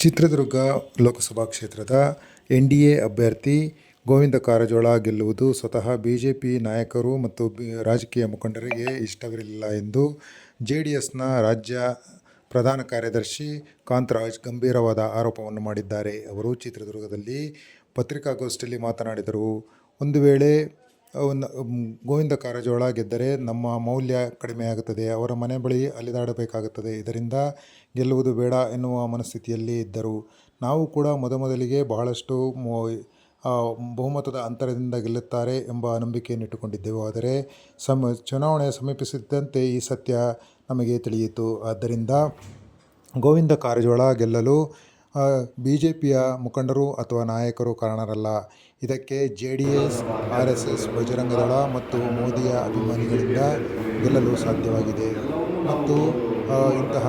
ಚಿತ್ರದುರ್ಗ ಲೋಕಸಭಾ ಕ್ಷೇತ್ರದ N D A ಅಭ್ಯರ್ಥಿ ಗೋವಿಂದ ಕಾರಜೋಳ ಗೆಲ್ಲುವುದು ಸ್ವತಃ ಬಿ ಜೆ ಪಿ ನಾಯಕರು ಮತ್ತು ರಾಜಕೀಯ ಮುಖಂಡರಿಗೆ ಇಷ್ಟವಿರಲಿಲ್ಲ ಎಂದು ಜೆ ಡಿ ಎಸ್ನ ರಾಜ್ಯ ಪ್ರಧಾನ ಕಾರ್ಯದರ್ಶಿ ಕಾಂತರಾಜ್ ಗಂಭೀರವಾದ ಆರೋಪವನ್ನು ಮಾಡಿದ್ದಾರೆ. ಅವರು ಚಿತ್ರದುರ್ಗದಲ್ಲಿ ಪತ್ರಿಕಾಗೋಷ್ಠಿಯಲ್ಲಿ ಮಾತನಾಡಿದರು. ಒಂದು ವೇಳೆ ಒಂದು ಗೋವಿಂದ ಕಾರಜೋಳ ಗೆದ್ದರೆ ನಮ್ಮ ಮೌಲ್ಯ ಕಡಿಮೆಯಾಗುತ್ತದೆ ಅವರ ಮನೆ ಬಳಿ ಅಲೆದಾಡಬೇಕಾಗುತ್ತದೆ, ಇದರಿಂದ ಗೆಲ್ಲುವುದು ಬೇಡ ಎನ್ನುವ ಮನಸ್ಥಿತಿಯಲ್ಲಿ ಇದ್ದರು. ನಾವು ಕೂಡ ಮೊದಮೊದಲಿಗೆ ಬಹಳಷ್ಟು ಬಹುಮತದ ಅಂತರದಿಂದ ಗೆಲ್ಲುತ್ತಾರೆ ಎಂಬ ನಂಬಿಕೆಯನ್ನಿಟ್ಟುಕೊಂಡಿದ್ದೆವು ಆದರೆ ಸಮ, ಚುನಾವಣೆ ಸಮೀಪಿಸಿದ್ದಂತೆ ಈ ಸತ್ಯ ನಮಗೆ ತಿಳಿಯಿತು. ಆದ್ದರಿಂದ ಗೋವಿಂದ ಕಾರಜೋಳ ಗೆಲ್ಲಲು ಬಿ ಜೆ ಪಿಯ ಮುಖಂಡರು ಅಥವಾ ನಾಯಕರು ಕಾರಣರಲ್ಲ. ಇದಕ್ಕೆ J D S R S S, Bajrang Dal ಮತ್ತು ಮೋದಿಯ ಅಭಿಮಾನಿಗಳಿಂದ ಗೆಲ್ಲಲು ಸಾಧ್ಯವಾಗಿದೆ. ಮತ್ತು ಇಂತಹ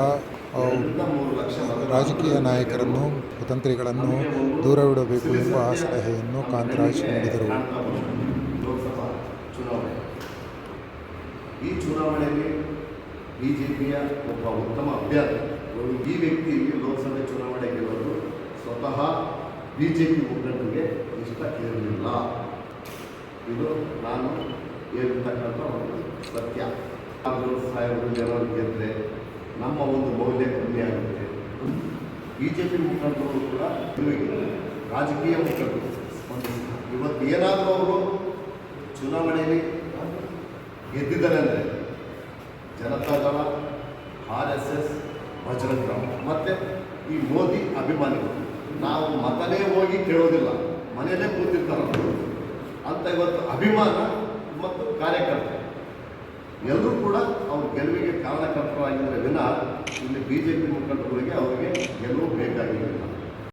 ರಾಜಕೀಯ ನಾಯಕರನ್ನು ಕುತಂತ್ರಿಗಳನ್ನು ದೂರವಿಡಬೇಕು ಎಂಬ ಸಲಹೆಯನ್ನು ಕಾಂತರಾಜ್ ನೀಡಿದರು. ಈ ಚುನಾವಣೆಯಲ್ಲಿ ಬಿಜೆಪಿಯ ಒಬ್ಬ ಉತ್ತಮ ಅಭ್ಯರ್ಥಿ, ಈ ವ್ಯಕ್ತಿ ಲೋಕಸಭೆ ಚುನಾವಣೆ ಸ್ವತಃ ಬಿ ಜೆ ಪಿ ಮುಖಂಡರಿಗೆ ಇಷ್ಟ ಇರಲಿಲ್ಲ. ಇದು ನಾನು ಹೇಳಿರ್ತಕ್ಕಂಥ ಒಂದು ಸತ್ಯ. ಆದರೂ ಸಾಹೇಬರು ಜನರು ಗೆದ್ದರೆ ನಮ್ಮ ಒಂದು ಮೌಲ್ಯ ಕಮ್ಮಿ ಆಗುತ್ತೆ. ಬಿ ಜೆ ಪಿ ಮುಖಂಡರು ಕೂಡ ರಾಜಕೀಯ ಮುಖಂಡರು. ಒಂದು ಇವತ್ತು ಏನಾದರೂ ಅವರು ಚುನಾವಣೆಯಲ್ಲಿ ಗೆದ್ದಿದ್ದಾರೆ ಅಂದರೆ Janata Dal R S S Bajrang ಮತ್ತು ಈ ಮೋದಿ ಅಭಿಮಾನಿಗಳು. ನಾವು ಮತನೇ ಹೋಗಿ ಕೇಳೋದಿಲ್ಲ. ಮನೆಯಲ್ಲೇ ಕೂತಿರ್ತಾರೆ. ಅಂತ ಇವತ್ತು ಅಭಿಮಾನ ಮತ್ತು ಕಾರ್ಯಕರ್ತ. ಎಲ್ಲರೂ ಕೂಡ ಅವ್ರ ಗೆಲುವಿಗೆ ಕಾರಣಕರ್ತರಾಗಿದ್ದರೆ ದಿನ ಇಲ್ಲಿ ಬಿ ಜೆ ಪಿ ಮುಖಂಡರುಗಳಿಗೆ ಅವರಿಗೆ ಗೆಲುವು